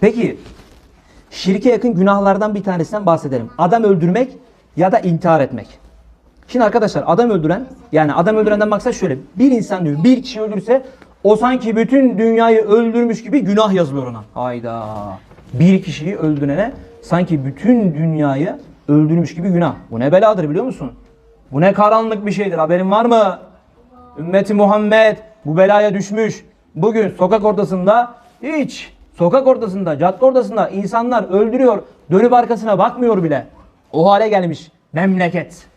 Peki şirke yakın günahlardan bir tanesinden bahsedelim. Adam öldürmek ya da intihar etmek. Şimdi arkadaşlar adam öldüren yani adam öldürenden maksat şöyle. Bir insan diyor bir kişi öldürse o sanki bütün dünyayı öldürmüş gibi günah yazılıyor ona. Hayda. Bir kişiyi öldürene sanki bütün dünyayı öldürmüş gibi günah. Bu ne beladır biliyor musun? Bu ne karanlık bir şeydir haberin var mı? Ümmeti Muhammed bu belaya düşmüş. Bugün sokak ortasında hiç sokak ortasında, cadde ortasında insanlar öldürüyor. Dönüp arkasına bakmıyor bile. O hale gelmiş memleket.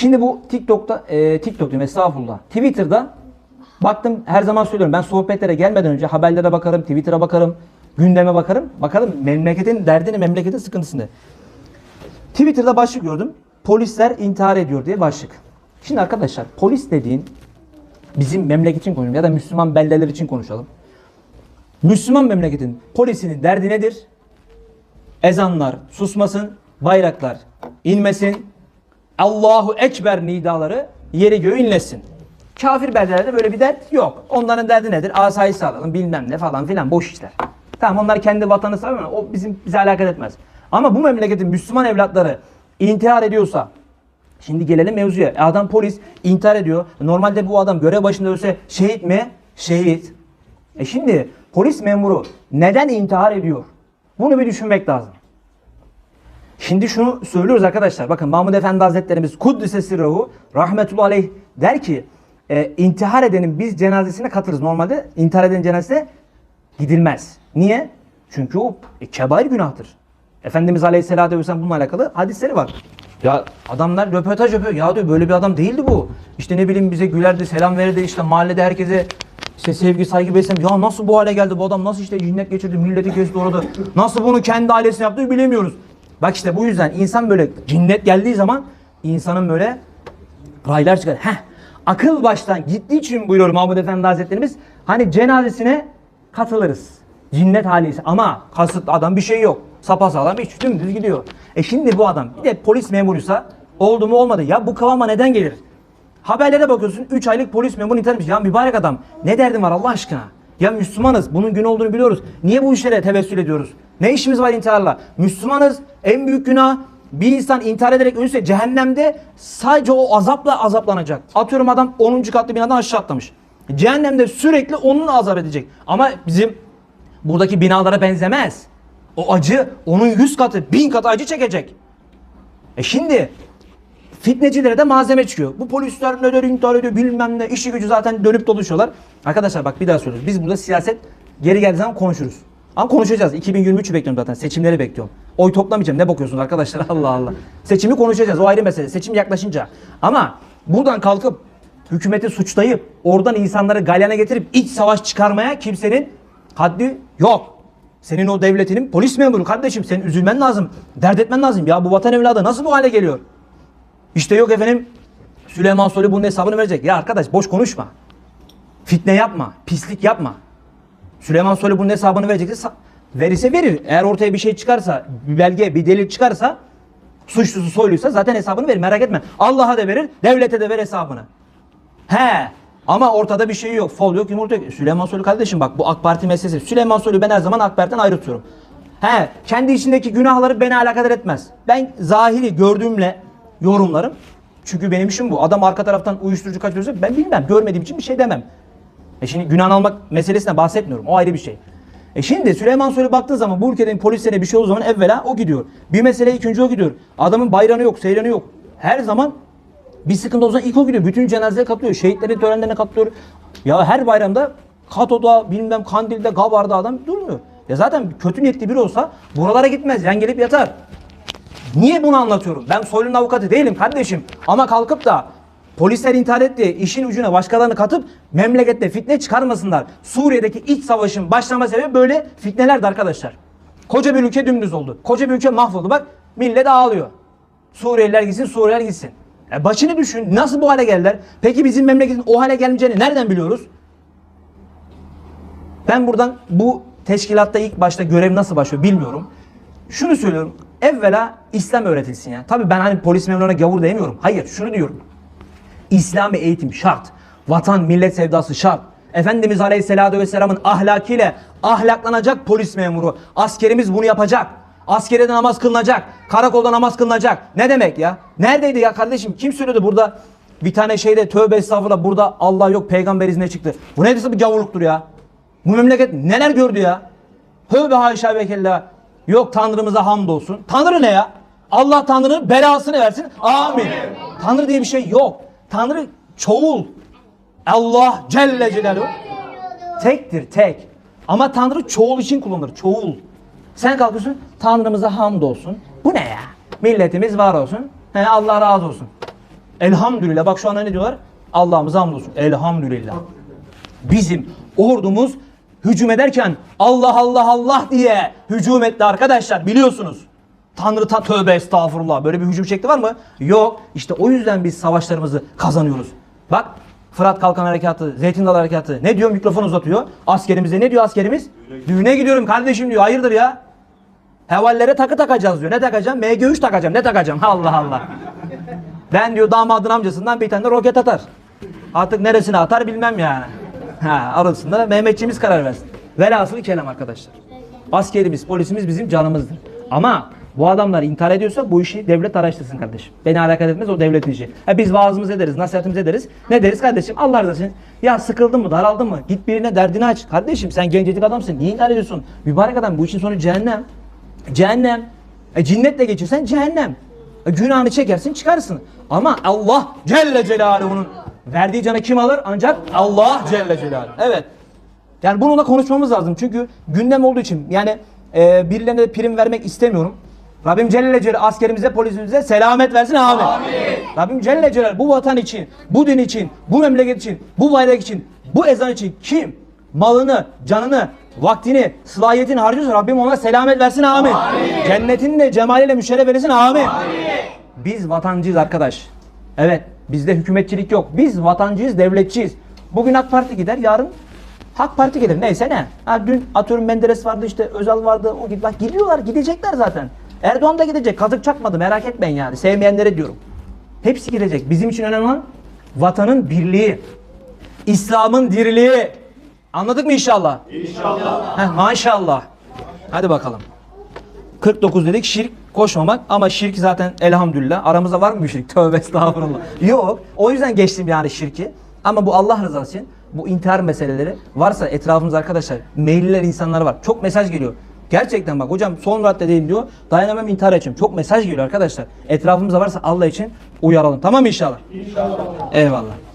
Şimdi bu TikTok'ta, e, TikTok diyorum estağfurullah. Twitter'da baktım her zaman söylüyorum ben sohbetlere gelmeden önce haberlere bakarım, Twitter'a bakarım, gündeme bakarım. Bakalım memleketin derdini, memleketin sıkıntısını. Twitter'da başlık gördüm. Polisler intihar ediyor diye başlık. Şimdi arkadaşlar polis dediğin bizim memleket için konuşalım ya da Müslüman beldeler için konuşalım. Müslüman memleketin polisinin derdi nedir? Ezanlar susmasın, bayraklar inmesin, Allahu Ekber nidaları yeri göğü inlesin. Kafir beldelerde böyle bir dert yok. Onların derdi nedir? Asayiş sağlayalım bilmem ne falan filan boş işler. Tamam onlar kendi vatanı savunuyor. O bizim bize alakadar etmez. Ama bu memleketin Müslüman evlatları intihar ediyorsa Şimdi gelelim mevzuya. Adam polis intihar ediyor. Normalde bu adam görev başında ölse şehit mi? Şehit. E şimdi polis memuru neden intihar ediyor? Bunu bir düşünmek lazım. Şimdi şunu söylüyoruz arkadaşlar. Bakın Mahmud Efendi Hazretlerimiz Kuddise Sirruhu rahmetullahi aleyh der ki e, intihar edenin biz cenazesine katılırız. Normalde intihar edenin cenazesine gidilmez. Niye? Çünkü o e, kebair günahtır. Efendimiz Aleyhisselatü Vesselam bununla alakalı hadisleri var. Ya adamlar röportaj yapıyor. Ya diyor böyle bir adam değildi bu. İşte ne bileyim bize gülerdi, selam verirdi. işte mahallede herkese işte sevgi, saygı beslem. Ya nasıl bu hale geldi bu adam? Nasıl işte cinnet geçirdi, milleti kesti orada. Nasıl bunu kendi ailesine yaptı bilemiyoruz. Bak işte bu yüzden insan böyle cinnet geldiği zaman insanın böyle raylar çıkar. Heh, akıl baştan gittiği için buyuruyor Mahmud Efendi Hazretlerimiz. Hani cenazesine katılırız. Cinnet haliyse ama kasıt adam bir şey yok. Sapasağlam hiç dümdüz gidiyor. E şimdi bu adam bir de polis memuruysa oldu mu olmadı. Ya bu kıvama neden gelir? Haberlere bakıyorsun 3 aylık polis memuru intihar etmiş. Ya mübarek adam ne derdin var Allah aşkına? Ya Müslümanız bunun gün olduğunu biliyoruz. Niye bu işlere tevessül ediyoruz? Ne işimiz var intiharla? Müslümanız en büyük günah bir insan intihar ederek ölürse cehennemde sadece o azapla azaplanacak. Atıyorum adam 10. katlı binadan aşağı atlamış. Cehennemde sürekli onunla azap edecek. Ama bizim buradaki binalara benzemez. O acı onun 100 katı, 1000 katı acı çekecek. E şimdi fitnecilere de malzeme çıkıyor. Bu polisler neler intihar ediyor bilmem ne işi gücü zaten dönüp dolaşıyorlar. Arkadaşlar bak bir daha söylüyoruz. Biz burada siyaset geri geldiği zaman konuşuruz. Ama konuşacağız. 2023'ü bekliyorum zaten. Seçimleri bekliyorum. Oy toplamayacağım. Ne bakıyorsunuz arkadaşlar? Allah Allah. Seçimi konuşacağız. O ayrı mesele. Seçim yaklaşınca. Ama buradan kalkıp hükümeti suçlayıp oradan insanları galyana getirip iç savaş çıkarmaya kimsenin haddi yok. Senin o devletinin polis memuru kardeşim. Senin üzülmen lazım. Dert etmen lazım. Ya bu vatan evladı nasıl bu hale geliyor? İşte yok efendim Süleyman Soylu bunun hesabını verecek. Ya arkadaş boş konuşma. Fitne yapma. Pislik yapma. Süleyman Soylu bunun hesabını verecekse verirse verir. Eğer ortaya bir şey çıkarsa, bir belge, bir delil çıkarsa suçlusu Soylu'ysa zaten hesabını verir. Merak etme. Allah'a da verir, devlete de ver hesabını. He. Ama ortada bir şey yok. Fol yok, yumurta yok. Süleyman Soylu kardeşim bak bu AK Parti meselesi. Süleyman Soylu ben her zaman AK Parti'den ayrı tutuyorum. He. Kendi içindeki günahları beni alakadar etmez. Ben zahiri gördüğümle yorumlarım. Çünkü benim işim bu. Adam arka taraftan uyuşturucu kaçırıyorsa ben bilmem. Görmediğim için bir şey demem. E şimdi günah almak meselesine bahsetmiyorum. O ayrı bir şey. E şimdi Süleyman Soylu baktığı zaman bu ülkenin polislerine bir şey olduğu zaman evvela o gidiyor. Bir mesele ikinci o gidiyor. Adamın bayranı yok, seyranı yok. Her zaman bir sıkıntı olsa ilk o gidiyor. Bütün cenazeye katılıyor. Şehitlerin törenlerine katılıyor. Ya her bayramda Kato'da, bilmem Kandil'de, Gabar'da adam durmuyor. Ya zaten kötü niyetli biri olsa buralara gitmez. Yan gelip yatar. Niye bunu anlatıyorum? Ben Soylu'nun avukatı değilim kardeşim. Ama kalkıp da polisler intihar etti, işin ucuna başkalarını katıp memlekette fitne çıkarmasınlar. Suriye'deki iç savaşın başlama sebebi böyle fitnelerdi arkadaşlar. Koca bir ülke dümdüz oldu. Koca bir ülke mahvoldu. Bak millet ağlıyor. Suriyeliler gitsin, Suriyeliler gitsin. E başını düşün. Nasıl bu hale geldiler? Peki bizim memleketin o hale gelmeyeceğini nereden biliyoruz? Ben buradan bu teşkilatta ilk başta görev nasıl başlıyor bilmiyorum. Şunu söylüyorum. Evvela İslam öğretilsin ya. Tabii ben hani polis memuruna gavur demiyorum. Hayır şunu diyorum. İslami eğitim şart. Vatan, millet sevdası şart. Efendimiz Aleyhisselatü Vesselam'ın ahlakıyla ahlaklanacak polis memuru. Askerimiz bunu yapacak. Askerede namaz kılınacak. Karakolda namaz kılınacak. Ne demek ya? Neredeydi ya kardeşim? Kim söyledi burada? Bir tane şeyde tövbe estağfurullah burada Allah yok peygamber izne çıktı. Bu ne bir gavurluktur ya? Bu memleket neler gördü ya? Tövbe haşa ve kella. Yok Tanrımıza hamdolsun. Tanrı ne ya? Allah Tanrı'nın belasını versin. Amin. Tanrı diye bir şey yok. Tanrı çoğul. Allah Celle Celaluhu tektir tek. Ama Tanrı çoğul için kullanılır. Çoğul. Sen kalkıyorsun Tanrımıza hamdolsun. Bu ne ya? Milletimiz var olsun. He, Allah razı olsun. Elhamdülillah. Bak şu anda ne diyorlar? Allah'ımıza hamdolsun. Elhamdülillah. Bizim ordumuz hücum ederken Allah Allah Allah diye hücum etti arkadaşlar biliyorsunuz. Tanrı ta tövbe estağfurullah. Böyle bir hücum şekli var mı? Yok. İşte o yüzden biz savaşlarımızı kazanıyoruz. Bak Fırat Kalkan Harekatı, Zeytin Dalı Harekatı ne diyor mikrofon uzatıyor. Askerimize ne diyor askerimiz? Düğüne gidiyorum kardeşim diyor. Hayırdır ya? Hevallere takı takacağız diyor. Ne takacağım? MG3 takacağım. Ne takacağım? Allah Allah. Ben diyor damadın amcasından bir tane roket atar. Artık neresine atar bilmem yani. Ha, arasında Mehmetçiğimiz karar versin. Velhasılı kelam arkadaşlar. Askerimiz, polisimiz bizim canımızdır. Ama bu adamlar intihar ediyorsa bu işi devlet araştırsın kardeşim. Beni alakadar etmez o devletin işi. Ha, biz vaazımızı ederiz, nasihatimizi ederiz. Ne deriz kardeşim? Allah razı olsun. Ya sıkıldın mı, daraldın mı? Git birine derdini aç. Kardeşim sen gencecik adamsın. Niye intihar ediyorsun? Mübarek adam bu işin sonu cehennem. Cehennem. E, cinnetle geçirsen cehennem. E, günahını çekersin çıkarsın. Ama Allah Celle Celaluhu'nun verdiği canı kim alır? Ancak Allah Celle Celaluhu. Evet. Yani bununla konuşmamız lazım. Çünkü gündem olduğu için yani e, birilerine de prim vermek istemiyorum. Rabbim Celle Celaluhu askerimize, polisimize selamet versin amin. Rabbim Celle Celaluhu bu vatan için, bu din için, bu memleket için, bu bayrak için, bu ezan için kim malını, canını, vaktini, sılayetini harcıyorsa Rabbim ona selamet versin amin. Cennetin de cemaliyle müşerref eylesin amin. Biz vatancıyız arkadaş. Evet bizde hükümetçilik yok. Biz vatancıyız, devletçiyiz. Bugün AK Parti gider, yarın Hak Parti gelir. Neyse ne. Ha, dün atıyorum Menderes vardı işte Özal vardı. O gibi. Bak gidiyorlar gidecekler zaten. Erdoğan da gidecek. Kazık çakmadı merak etmeyin yani. Sevmeyenlere diyorum. Hepsi gidecek. Bizim için önemli olan vatanın birliği. İslam'ın diriliği. Anladık mı inşallah? İnşallah. Heh, maşallah. Hadi bakalım. 49 dedik şirk koşmamak ama şirk zaten elhamdülillah. Aramızda var mı bir şirk? Tövbe estağfurullah. Yok. O yüzden geçtim yani şirki. Ama bu Allah rızası için bu intihar meseleleri varsa etrafımızda arkadaşlar mailler insanlar var. Çok mesaj geliyor. Gerçekten bak hocam son raddedeyim diyor. Dayanamam intihar edeceğim. Çok mesaj geliyor arkadaşlar. Etrafımızda varsa Allah için uyaralım. Tamam mı inşallah? İnşallah. Eyvallah.